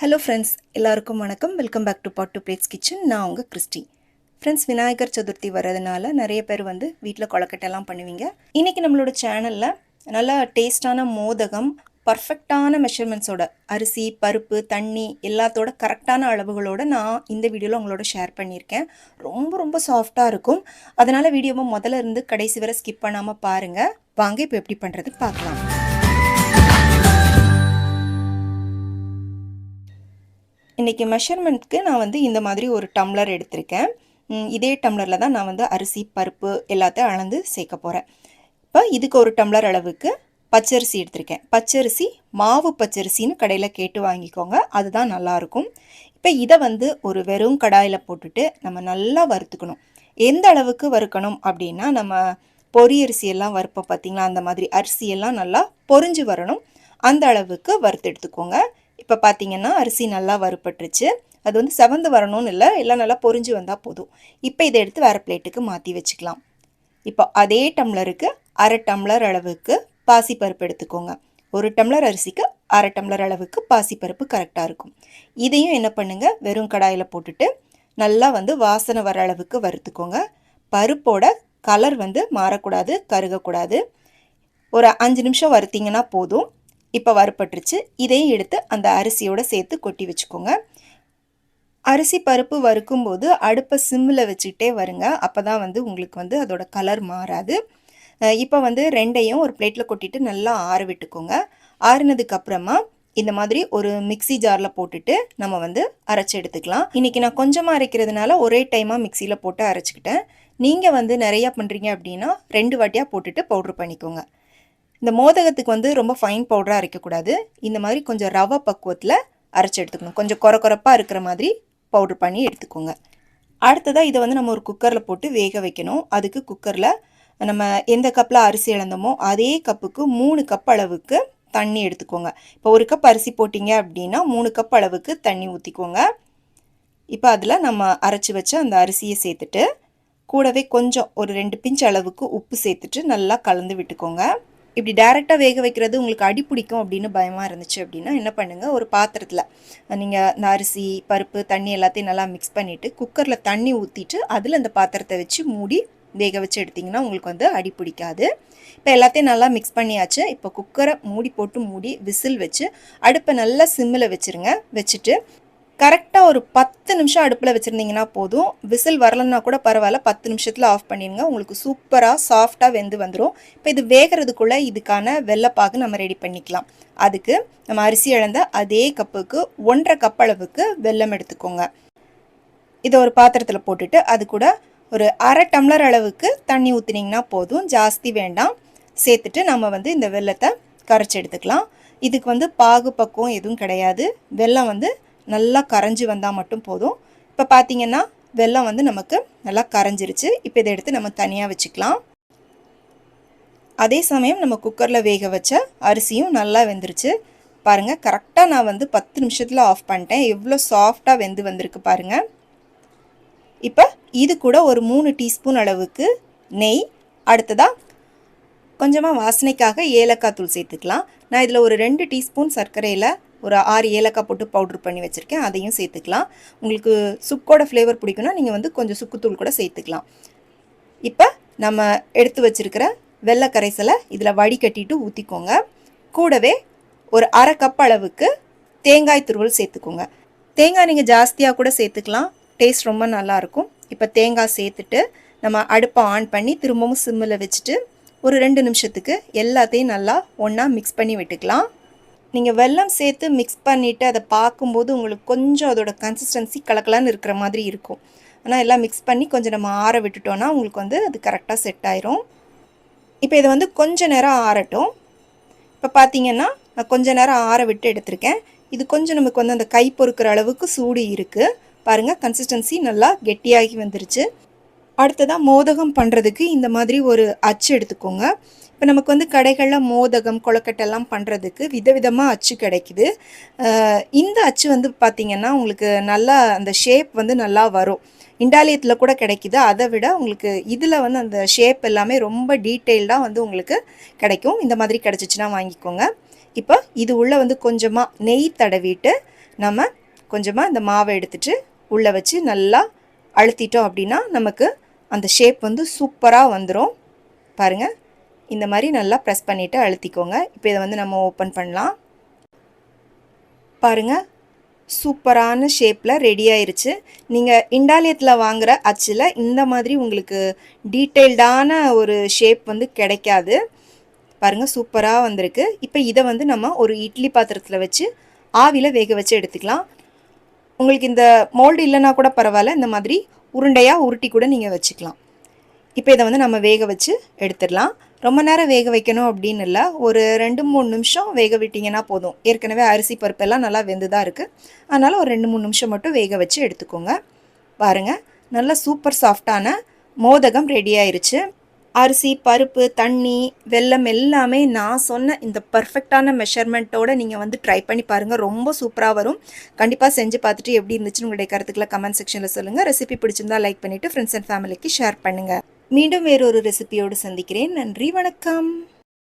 Hello friends எல்லாருக்கும் வணக்கம். Welcome back to pot to plates kitchen நான் உங்கள் கிறிஸ்டி. ஃப்ரெண்ட்ஸ் விநாயகர் சதுர்த்தி வர்றதுனால நிறைய பேர் வந்து வீட்டில் கொழக்கட்டைலாம் பண்ணுவீங்க. இன்றைக்கி நம்மளோட சேனலில் நல்லா டேஸ்டான மோதகம் பர்ஃபெக்டான மெஷர்மெண்ட்ஸோட அரிசி பருப்பு தண்ணி எல்லாத்தோட கரெக்டான அளவுகளோட நான் இந்த வீடியோவில் உங்களோட ஷேர் பண்ணியிருக்கேன். ரொம்ப ரொம்ப சாஃப்டாக இருக்கும். அதனால் வீடியோவை முதல்ல இருந்து கடைசி வரை ஸ்கிப் பண்ணாமல் பாருங்கள் வாங்க இப்போ எப்படி பண்ணுறது பார்க்கலாம். இன்றைக்கி மெஷர்மெண்ட்க்கு நான் வந்து இந்த மாதிரி ஒரு டம்ளர் எடுத்திருக்கேன். இதே டம்ளரில் தான் நான் வந்து அரிசி பருப்பு எல்லாத்தையும் அளந்து சேர்க்க போகிறேன் இப்போ இதுக்கு ஒரு டம்ளர் அளவுக்கு பச்சரிசி எடுத்திருக்கேன். பச்சரிசி மாவு பச்சரிசின்னு கடையில் கேட்டு வாங்கிக்கோங்க. அதுதான் நல்லாயிருக்கும். இப்போ இதை வந்து ஒரு வெறும் கடாயில் போட்டுட்டு நம்ம நல்லா வறுத்துக்கணும். எந்த அளவுக்கு வறுக்கணும் அப்படின்னா நம்ம பொரியரிசியெல்லாம் எல்லாம் வறுப்போம் பார்த்தீங்களா அந்த மாதிரி அரிசியெல்லாம் நல்லா பொரிஞ்சு வரணும். அந்த அளவுக்கு வறுத்து எடுத்துக்கோங்க. இப்போ பார்த்தீங்கன்னா அரிசி நல்லா வறுப்பட்டுருச்சு அது வந்து செவந்து வரணும்னு இல்லை எல்லாம் நல்லா பொரிஞ்சு வந்தால் போதும். இப்போ இதை எடுத்து வேறு பிளேட்டுக்கு மாற்றி வச்சுக்கலாம். இப்போ அதே டம்ளருக்கு அரை டம்ளர் அளவுக்கு பாசிப்பருப்பு எடுத்துக்கோங்க. ஒரு டம்ளர் அரிசிக்கு அரை டம்ளர் அளவுக்கு பாசிப்பருப்பு கரெக்டாக இருக்கும். இதையும் என்ன பண்ணுங்கள் வெறும் கடாயில் போட்டுட்டு நல்லா வந்து வாசனை வர அளவுக்கு வறுத்துக்கோங்க. பருப்போட கலர் வந்து மாறக்கூடாது கருகக்கூடாது. ஒரு அஞ்சு நிமிஷம் வறுத்திங்கன்னா போதும். இப்போ வறுப்பட்டுருச்சு இதையும் எடுத்து அந்த அரிசியோடு சேர்த்து கொட்டி வச்சுக்கோங்க. அரிசி பருப்பு வறுக்கும்போது அடுப்பை சிம்மில் வச்சுக்கிட்டே வருங்க. அப்போ தான் வந்து உங்களுக்கு வந்து அதோட கலர் மாறாது. இப்போ வந்து ரெண்டையும் ஒரு பிளேட்டில் கொட்டிட்டு நல்லா ஆற விட்டுக்கோங்க. ஆறுனதுக்கப்புறமா இந்த மாதிரி ஒரு மிக்ஸி ஜாரில் போட்டுட்டு நம்ம வந்து அரைச்சி எடுத்துக்கலாம். இன்றைக்கி நான் கொஞ்சமாக அரைக்கிறதுனால ஒரே டைமாக மிக்சியில் போட்டு அரைச்சிக்கிட்டேன். நீங்கள் வந்து நிறையா பண்ணுறீங்க அப்படின்னா ரெண்டு வாட்டியாக போட்டுட்டு பவுட்ரு பண்ணிக்கோங்க. இந்த மோதகத்துக்கு வந்து ரொம்ப ஃபைன் பவுடராக அரைக்கக்கூடாது. இந்த மாதிரி கொஞ்சம் ரவை பக்குவத்தில் அரைச்சி எடுத்துக்கணும். கொஞ்சம் கொர கொரப்பாக இருக்கிற மாதிரி பவுட்ரு பண்ணி எடுத்துக்கோங்க. அடுத்ததாக இதை வந்து நம்ம ஒரு குக்கரில் போட்டு வேக வைக்கணும். அதுக்கு குக்கரில் நம்ம எந்த கப்பில் அரிசி இழந்தோமோ அதே கப்புக்கு மூணு கப் அளவுக்கு தண்ணி எடுத்துக்கோங்க. இப்போ ஒரு கப் அரிசி போட்டிங்க அப்படின்னா மூணு கப் அளவுக்கு தண்ணி ஊற்றிக்கோங்க இப்போ அதில் நம்ம அரைச்சி வச்ச அந்த அரிசியை சேர்த்துட்டு கூடவே கொஞ்சம் ஒரு ரெண்டு பிஞ்ச் அளவுக்கு உப்பு சேர்த்துட்டு நல்லா கலந்து விட்டுக்கோங்க. இப்படி டைரெக்டாக வேக வைக்கிறது உங்களுக்கு அடி பிடிக்கும் அப்படின்னு பயமாக இருந்துச்சு அப்படின்னா என்ன பண்ணுங்கள் ஒரு பாத்திரத்தில் நீங்கள் இந்த அரிசி பருப்பு தண்ணி எல்லாத்தையும் நல்லா மிக்ஸ் பண்ணிவிட்டு குக்கரில் தண்ணி ஊற்றிட்டு அதில் அந்த பாத்திரத்தை வச்சு மூடி வேக வச்சு எடுத்திங்கன்னா உங்களுக்கு வந்து அடி பிடிக்காது. இப்போ எல்லாத்தையும் நல்லா மிக்ஸ் பண்ணியாச்சு. இப்போ குக்கரை மூடி போட்டு மூடி விசில் வச்சு அடுப்பை நல்லா சிம்மில் வச்சுருங்க. வச்சுட்டு கரெக்டாக ஒரு பத்து நிமிஷம் அடுப்பில் வச்சுருந்தீங்கன்னா போதும். விசில் வரலன்னா கூட பரவாயில்ல. பத்து நிமிஷத்தில் ஆஃப் பண்ணிடுங்க. உங்களுக்கு சூப்பராக சாஃப்டாக வெந்து வந்துடும் இப்போ இது வேகிறதுக்குள்ளே இதுக்கான வெள்ளைப்பாகு நம்ம ரெடி பண்ணிக்கலாம். அதுக்கு நம்ம அரிசி இழந்த அதே கப்புக்கு ஒன்றரை கப் அளவுக்கு வெல்லம் எடுத்துக்கோங்க. இதை ஒரு பாத்திரத்தில் போட்டுட்டு அது கூட ஒரு அரை டம்ளர் அளவுக்கு தண்ணி ஊற்றினீங்கன்னா போதும். ஜாஸ்தி வேண்டாம். சேர்த்துட்டு நம்ம வந்து இந்த வெல்லத்தை கரைச்சி எடுத்துக்கலாம். இதுக்கு வந்து பாகு பக்குவம் எதுவும் கிடையாது. வெல்லம் வந்து நல்லா கரைஞ்சி வந்தால் மட்டும் போதும். இப்போ பார்த்தீங்கன்னா வெல்லம் வந்து நமக்கு நல்லா கரைஞ்சிருச்சு. இப்போ இதை எடுத்து நம்ம தனியாக வச்சுக்கலாம். அதே சமயம் நம்ம குக்கரில் வேக வச்ச அரிசியும் நல்லா வெந்துருச்சு. பாருங்கள் கரெக்டாக நான் வந்து பத்து நிமிஷத்தில் ஆஃப் பண்ணிட்டேன். எவ்வளோ சாஃப்டாக வெந்து வந்திருக்கு பாருங்கள் இப்போ இது கூட ஒரு மூணு டீஸ்பூன் அளவுக்கு நெய் அடுத்ததாக கொஞ்சமாக வாசனைக்காக ஏலக்காய் தூள் சேர்த்துக்கலாம். நான் இதில் ஒரு ரெண்டு டீஸ்பூன் சர்க்கரையில் ஒரு ஆறு ஏலக்காய் போட்டு பவுட்ரு பண்ணி வச்சுருக்கேன். அதையும் சேர்த்துக்கலாம். உங்களுக்கு சுக்கோட ஃப்ளேவர் பிடிக்கும்னா நீங்கள் வந்து கொஞ்சம் சுக்குத்தூள் கூட சேர்த்துக்கலாம். இப்போ நம்ம எடுத்து வச்சுருக்கிற வெள்ளை கரைசலை இதில் வடிகட்டிட்டு ஊற்றிக்கோங்க கூடவே ஒரு அரை கப் அளவுக்கு தேங்காய் துருவல் சேர்த்துக்கோங்க. தேங்காய் நீங்கள் ஜாஸ்தியாக கூட சேர்த்துக்கலாம். டேஸ்ட் ரொம்ப நல்லாயிருக்கும் இப்போ தேங்காய் சேர்த்துட்டு நம்ம அடுப்பை ஆன் பண்ணி திரும்பவும் சிம்மில் வச்சுட்டு ஒரு ரெண்டு நிமிஷத்துக்கு எல்லாத்தையும் நல்லா ஒன்றா மிக்ஸ் பண்ணி விட்டுக்கலாம். நீங்கள் வெல்லம் சேர்த்து மிக்ஸ் பண்ணிவிட்டு அதை பார்க்கும்போது உங்களுக்கு கொஞ்சம் அதோட கன்சிஸ்டன்சி கலக்கலான்னு இருக்கிற மாதிரி இருக்கும். ஆனால் எல்லாம் மிக்ஸ் பண்ணி கொஞ்சம் நம்ம ஆற விட்டுட்டோன்னா உங்களுக்கு வந்து அது கரெக்டாக செட் ஆயிரும். இப்போ இதை வந்து கொஞ்சம் நேரம் ஆறட்டும். இப்போ பார்த்தீங்கன்னா நான் கொஞ்சம் நேரம் ஆற விட்டு எடுத்திருக்கேன். இது கொஞ்சம் நமக்கு வந்து அந்த கை பொறுக்கிற அளவுக்கு சூடு இருக்குது பாருங்கள் கன்சிஸ்டன்சி நல்லா கெட்டியாகி வந்துருச்சு. அடுத்ததாக மோதகம் பண்ணுறதுக்கு இந்த மாதிரி ஒரு அச்சு எடுத்துக்கோங்க. இப்போ நமக்கு வந்து கடைகளில் மோதகம் கொழக்கட்டெல்லாம் பண்ணுறதுக்கு விதவிதமாக அச்சு கிடைக்குது. இந்த அச்சு வந்து பார்த்திங்கன்னா உங்களுக்கு நல்லா அந்த ஷேப் வந்து நல்லா வரும். இண்டாலியத்தில் கூட கிடைக்குது. அதை விட உங்களுக்கு இதில் வந்து அந்த ஷேப் எல்லாமே ரொம்ப டீட்டெயில்டாக வந்து உங்களுக்கு கிடைக்கும். இந்த மாதிரி கிடச்சிச்சின்னா வாங்கிக்கோங்க. இப்போ இது உள்ளே வந்து கொஞ்சமாக நெய் தடவிட்டு நம்ம கொஞ்சமாக இந்த மாவை எடுத்துகிட்டு உள்ளே வச்சு நல்லா அழுத்திட்டோம் அப்படின்னா நமக்கு அந்த ஷேப் வந்து சூப்பராக வந்துடும் பாருங்கள் இந்த மாதிரி நல்லா ப்ரெஸ் பண்ணிவிட்டு அழுத்திக்கோங்க. இப்போ இதை வந்து நம்ம ஓப்பன் பண்ணலாம். பாருங்கள் சூப்பரான ஷேப்பில் ரெடி ஆயிருச்சு. நீங்கள் இண்டாலியத்தில் வாங்குகிற அச்சில் இந்த மாதிரி உங்களுக்கு டீட்டெயில்டான ஒரு ஷேப் வந்து கிடைக்காது. பாருங்கள் சூப்பராக வந்திருக்கு. இப்போ இதை வந்து நம்ம ஒரு இட்லி பாத்திரத்தில் வச்சு ஆவியில் வேக வச்சு எடுத்துக்கலாம். உங்களுக்கு இந்த மோல்டு இல்லைன்னா கூட பரவாயில்ல. இந்த மாதிரி உருண்டையாக உருட்டி கூட நீங்கள் வச்சுக்கலாம். இப்போ இதை வந்து நம்ம வேக வச்சு எடுத்துடலாம். ரொம்ப நேரம் வேக வைக்கணும் அப்படின்னு இல்லை. ஒரு ரெண்டு மூணு நிமிஷம் வேக விட்டிங்கன்னா போதும். ஏற்கனவே அரிசி பருப்பெல்லாம் நல்லா வெந்து தான் இருக்குது அதனால் ஒரு ரெண்டு மூணு நிமிஷம் மட்டும் வேக வச்சு எடுத்துக்கோங்க. பாருங்கள் நல்லா சூப்பர் சாஃப்டான மோதகம் ரெடி ஆயிருச்சு. அரிசி பருப்பு தண்ணி வெல்லம் எல்லாமே நான் சொன்ன இந்த பர்ஃபெக்டான மெஷர்மெண்ட்டோட நீங்கள் வந்து ட்ரை பண்ணி பாருங்கள் ரொம்ப சூப்பராக வரும். கண்டிப்பாக செஞ்சு பார்த்துட்டு எப்படி இருந்துச்சுன்னு உங்களுடைய கருத்துக்களை கமெண்ட் செக்ஷனில் சொல்லுங்கள் ரெசிபி பிடிச்சிருந்தா லைக் பண்ணிவிட்டு ஃப்ரெண்ட்ஸ் அண்ட் ஃபேமிலிக்கு ஷேர் பண்ணுங்கள் மீண்டும் வேறொரு ரெசிபியோடு சந்திக்கிறேன். நன்றி வணக்கம்.